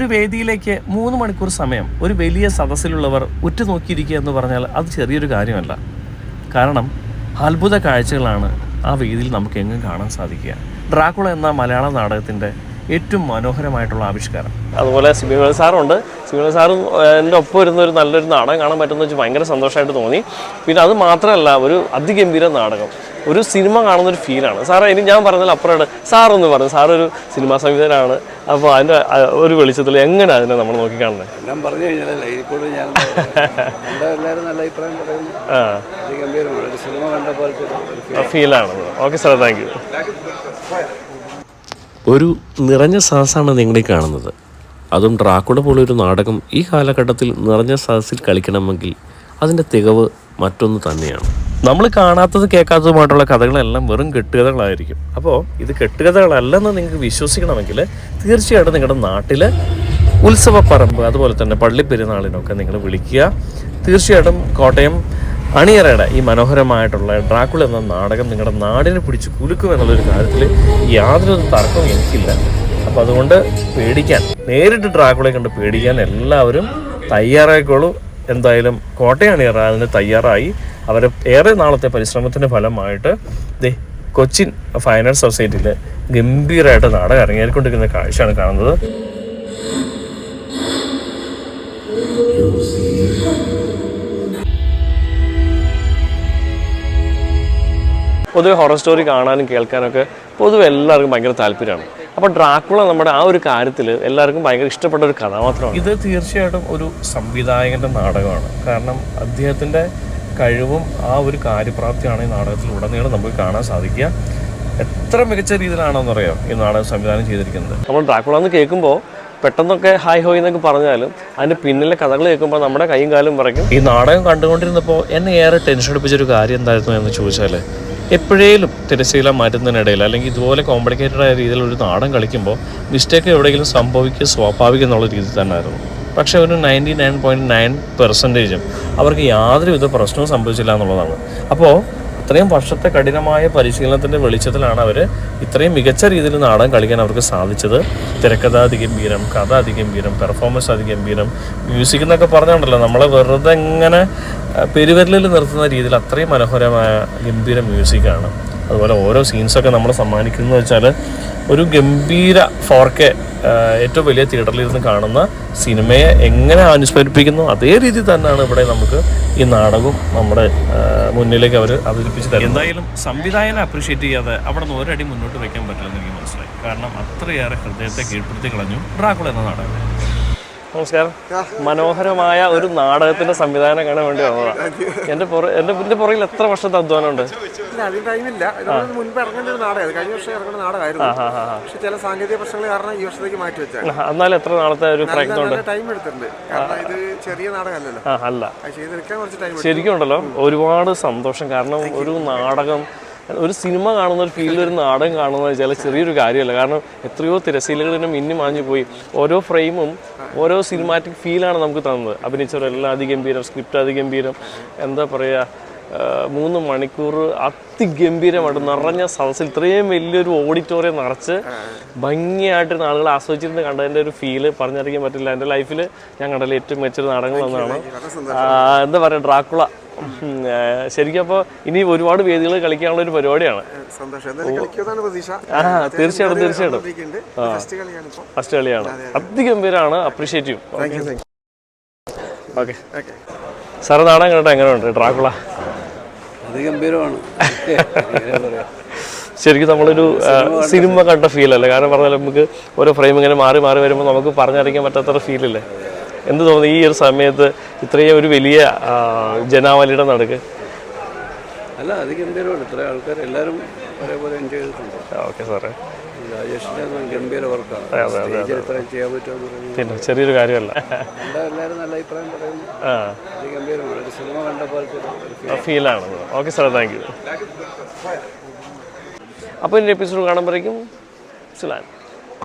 ഒരു വേദിയിലേക്ക് മൂന്ന് മണിക്കൂർ സമയം ഒരു വലിയ സദസ്സിലുള്ളവർ ഉറ്റുനോക്കിയിരിക്കുക എന്ന് പറഞ്ഞാൽ അത് ചെറിയൊരു കാര്യമല്ല. കാരണം അത്ഭുത കാഴ്ചകളാണ് ആ വേദിയിൽ നമുക്ക് എങ്ങും കാണാൻ സാധിക്കുക. ഡ്രാക്കുള എന്ന മലയാള നാടകത്തിന്റെ ഏറ്റവും മനോഹരമായിട്ടുള്ള ആവിഷ്കാരം. അതുപോലെ സിബിമൽ സാറുണ്ട്. സിബിമൽ സാറും എന്റെ ഒപ്പം ഇരുന്ന ഒരു നല്ലൊരു നാടകം കാണാൻ പറ്റുമെന്ന് വെച്ച് ഭയങ്കര സന്തോഷമായിട്ട് തോന്നി. പിന്നെ അത് മാത്രമല്ല ഒരു അതിഗംഭീര നാടകം. ഒരു സിനിമ കാണുന്ന ഒരു ഫീലാണ്. സാറേ ഇനി ഞാൻ പറഞ്ഞാൽ അപ്പുറമാണ്. സാറൊന്ന് പറഞ്ഞു. സാറൊരു സിനിമാ സംവിധാനമാണ് അപ്പോൾ അതിന്റെ ഒരു വെളിച്ചത്തിൽ എങ്ങനെ അതിനെ നമ്മൾ നോക്കിക്കാണുന്നത് ഞാൻ പറഞ്ഞു കഴിഞ്ഞാൽ ഞാൻ എല്ലാവരും നല്ല അഭിപ്രായം പറയുന്നു. ആ. സിനിമ കണ്ട പോലത്തെ ഒരു ഫീലാണ്. ഓക്കെ സാർ താങ്ക് യു ഒരു നിറഞ്ഞ സദസ്സാണ് നിങ്ങളീ കാണുന്നത്. അതും ഡ്രാക്കുള പോലൊരു നാടകം ഈ കാലഘട്ടത്തിൽ നിറഞ്ഞ സദസ്സിൽ കളിക്കണമെങ്കിൽ അതിന്റെ തികവ് മറ്റൊന്ന് തന്നെയാണ്. നമ്മൾ കാണാത്തത് കേൾക്കാത്തതുമായിട്ടുള്ള കഥകളെല്ലാം വെറും കെട്ടുകഥകളായിരിക്കും. അപ്പോൾ ഇത് കെട്ടുകഥകളല്ലെന്ന് നിങ്ങൾക്ക് വിശ്വസിക്കണമെങ്കിൽ തീർച്ചയായിട്ടും നിങ്ങളുടെ നാട്ടിൽ ഉത്സവപ്പറമ്പ് അതുപോലെ തന്നെ പള്ളിപ്പെരുന്നാളിനൊക്കെ നിങ്ങൾ വിളിക്കുക. തീർച്ചയായിട്ടും കോട്ടയം അണിയറയുടെ ഈ മനോഹരമായിട്ടുള്ള ഡ്രാക്കുൾ എന്ന നാടകം നിങ്ങളുടെ നാടിനെ പിടിച്ച് കുലുക്കും എന്നുള്ളൊരു കാര്യത്തിൽ യാതൊരു തർക്കവും എനിക്കില്ല. അപ്പോൾ അതുകൊണ്ട് പേടിക്കാൻ നേരിട്ട് ഡ്രാക്കുളെ കണ്ട് പേടിക്കാൻ എല്ലാവരും തയ്യാറായിക്കോളൂ. എന്തായാലും കോട്ടയം അണിയറ അതിന് തയ്യാറായി. അവരെ ഏറെ നാളത്തെ പരിശ്രമത്തിന്റെ ഫലമായിട്ട് ദേ കൊച്ചിൻ ആർട്സ് സൊസൈറ്റിയിൽ ഗംഭീരമായിട്ട് നാടകം ഇറങ്ങിക്കൊണ്ടിരിക്കുന്ന കാഴ്ചയാണ് കാണുന്നത്. പൊതുവെ ഹൊറർ സ്റ്റോറി കാണാനും കേൾക്കാനൊക്കെ പൊതുവെ എല്ലാവർക്കും ഭയങ്കര താല്പര്യമാണ്. അപ്പോൾ ഡ്രാക്കുള നമ്മുടെ ആ ഒരു കാര്യത്തിൽ എല്ലാവർക്കും ഭയങ്കര ഇഷ്ടപ്പെട്ട ഒരു കഥാപാത്രമാണ് ഇത് തീർച്ചയായിട്ടും ഒരു സംവിധായകന്റെ നാടകമാണ്. കാരണം അദ്ദേഹത്തിന്റെ കഴിവും ആ ഒരു കാര്യപ്രാപ്തിയാണ് ഈ നാടകത്തിൽ ഉടനീളം നമുക്ക് കാണാൻ സാധിക്കുക. എത്ര മികച്ച രീതിയിലാണെന്ന് അറിയാം ഈ നാടകം സംവിധാനം ചെയ്തിരിക്കുന്നത്. നമ്മൾ ഡ്രാക്കുള എന്ന് കേൾക്കുമ്പോൾ പെട്ടെന്നൊക്കെ ഹായ് ഹോയ് എന്നൊക്കെ പറഞ്ഞാലും അതിന്റെ പിന്നിലെ കഥകൾ കേൾക്കുമ്പോൾ നമ്മുടെ കൈയും കാലും പറയും ഈ നാടകം കണ്ടുകൊണ്ടിരുന്നപ്പോൾ എന്നെ ഏറെ ടെൻഷൻ എടുപ്പിച്ചൊരു കാര്യം എന്തായിരുന്നു എന്ന് ചോദിച്ചാൽ എപ്പോഴേലും തിരശ്ശീല മാറ്റുന്നതിനിടയിൽ അല്ലെങ്കിൽ ഇതുപോലെ കോംപ്ലിക്കേറ്റഡ് ആയ രീതിയിൽ ഒരു നാടൻ കളിക്കുമ്പോൾ മിസ്റ്റേക്ക് എവിടെയെങ്കിലും സംഭവിക്കുക സ്വാഭാവികം എന്നുള്ള രീതിയിൽ തന്നെയായിരുന്നു. പക്ഷേ ഒരു നയന്റി നയൻ പോയിന്റ് നയൻ പെർസെന്റേജും അവർക്ക് യാതൊരുവിധ പ്രശ്നവും സംഭവിച്ചില്ല എന്നുള്ളതാണ്. അപ്പോൾ അത്രയും വർഷത്തെ കഠിനമായ പരിശീലനത്തിന്റെ വെളിച്ചത്തിലാണ് അവർ ഇത്രയും മികച്ച രീതിയിൽ നാടൻ കളിക്കാൻ അവർക്ക് സാധിച്ചത്. തിരക്കഥ അതിഗംഭീരം കഥ അതിഗംഭീരം പെർഫോമൻസ് അതിഗംഭീരം മ്യൂസിക് എന്നൊക്കെ പറഞ്ഞുണ്ടല്ലോ നമ്മളെ വെറുതെ എങ്ങനെ പെരുവിരലിൽ നിർത്തുന്ന രീതിയിൽ അത്രയും മനോഹരമായ ഗംഭീര മ്യൂസിക്കാണ് അതുപോലെ ഓരോ സീൻസൊക്കെ നമ്മൾ സമ്മാനിക്കുന്നത് വെച്ചാൽ ഒരു ഗംഭീര ഫോർ കെ ഏറ്റവും വലിയ തിയേറ്ററിൽ ഇരുന്ന് കാണുന്ന സിനിമയെ എങ്ങനെ അനുസ്മരിപ്പിക്കുന്നു അതേ രീതി തന്നെയാണ് ഇവിടെ നമുക്ക് ഈ നാടകവും നമ്മുടെ മുന്നിലേക്ക് അവർ അവതരിപ്പിച്ച് തരും എന്തായാലും സംവിധായകനെ അപ്രീഷിയേറ്റ് ചെയ്യാതെ അവിടെ നിന്ന് ഒരടി മുന്നോട്ട് വെക്കാൻ പറ്റില്ലെന്ന് എനിക്ക് മനസ്സിലായി. കാരണം അത്രയേറെ ഹൃദയത്തെ കീഴ്പ്പെടുത്തി കളഞ്ഞു ഡ്രാക്കുള എന്ന നാടകം. നമസ്കാരം. മനോഹരമായ ഒരു നാടകത്തിന്റെ സംവിധാനം കാണാൻ വേണ്ടി വന്നതാണ് എന്റെ പുറ- എന്റെ എന്റെ പുറകിൽ എത്ര വർഷത്തെ അധ്വാനമുണ്ട്? ഇല്ല അധികം ടൈമില്ല ഇത് മുൻപ് ഇറങ്ങേണ്ട ഒരു നാടകമായിരുന്നു കഴിഞ്ഞ വർഷം ഇറങ്ങുന്ന നാടകമായിരുന്നു. പക്ഷെ ചില സാങ്കേതിക പ്രശ്നങ്ങൾ കാരണം ഈ വർഷത്തേക്ക് മാറ്റി വെച്ചാൽ എന്നാലും എത്ര നാളത്തെ ഒരു ടൈം എടുത്തിട്ടുണ്ട്. കാരണം ഇത് ചെറിയ നാടകമല്ലല്ലോ. അല്ല. ചെയ്തെടുക്കാൻ കുറച്ച് ടൈം ശരിക്കും ഉണ്ടല്ലോ. ഒരുപാട് സന്തോഷം. കാരണം ഒരു നാടകം ഒരു സിനിമ കാണുന്ന ഒരു ഫീലിൽ ഒരു നാടകം കാണുന്നത് വെച്ചാൽ ചെറിയൊരു കാര്യമല്ല. കാരണം എത്രയോ തിരശീലകളിനെ മിന്നി മാഞ്ഞു പോയി. ഓരോ ഫ്രെയിമും ഓരോ സിനിമാറ്റിക് ഫീലാണ് നമുക്ക് തന്നത്. അഭിനയിച്ചവരെല്ലാം അതിഗംഭീരം സ്ക്രിപ്റ്റ് അതിഗംഭീരം. എന്താ പറയുക മൂന്ന് മണിക്കൂർ അതിഗംഭീരമായിട്ട് നിറഞ്ഞ സദസ്സിൽ ഇത്രയും വലിയൊരു ഓഡിറ്റോറിയം നിറച്ച് ഭംഗിയായിട്ട് ആളുകൾ ആസ്വദിച്ചിരുന്ന് കണ്ടതിന്റെ ഒരു ഫീൽ പറഞ്ഞറിയിക്കാൻ പറ്റില്ല. എന്റെ ലൈഫിൽ ഞാൻ കണ്ടതിൽ ഏറ്റവും മികച്ചൊരു നാടകങ്ങളൊന്നാണ് എന്താ പറയുക ഡ്രാക്കുള. ശരിക്കും അപ്പോൾ ഇനി ഒരുപാട് വേദികൾ കളിക്കാനുള്ള ഒരു പരിപാടിയാണ്. തീർച്ചയായിട്ടും തീർച്ചയായിട്ടും. ഫസ്റ്റ് കളിയാണ്. അതിഗംഭീരമാണ് അപ്രീഷിയേറ്റ് ചെയ്യും ഓക്കെ സാറ് നാടകം കേട്ടോ എങ്ങനെയുണ്ട്? ഡ്രാക്കുള. പറയാം. ശരിക്കും നമ്മളൊരു സിനിമ കണ്ട ഫീൽ അല്ലേ? കാരണം പറഞ്ഞാൽ നമുക്ക് ഓരോ ഫ്രെയിം ഇങ്ങനെ മാറി മാറി വരുമ്പോൾ നമുക്ക് പറഞ്ഞറിയിക്കാൻ പറ്റാത്ത ഫീലില്ലേ എന്ത് തോന്നുന്നു ഈ ഒരു സമയത്ത് ഇത്രയും ഒരു വലിയ ജനാവലിയുടെ നടുക്ക്? അല്ല അതിഗംഭീരമാണ് ഇത്ര ആൾക്കാർ എല്ലാവരും ഒരേപോലെ എൻജോയ് ചെയ്തിട്ടുണ്ട്. ഓക്കെ സാറേ ഗംഭീര വർക്കാണ് ചെയ്യാൻ പിന്നെ ചെറിയൊരു കാര്യമല്ല. എല്ലാവരും നല്ല അഭിപ്രായം പറയുന്നു. ഒരു സിനിമ കണ്ട പോലത്തെ ഫീലാണ് ഓക്കെ സാർ താങ്ക് യു അപ്പോൾ ഇനി എപ്പിസോഡ് കാണുമ്പോഴേക്കും സുലാൻ.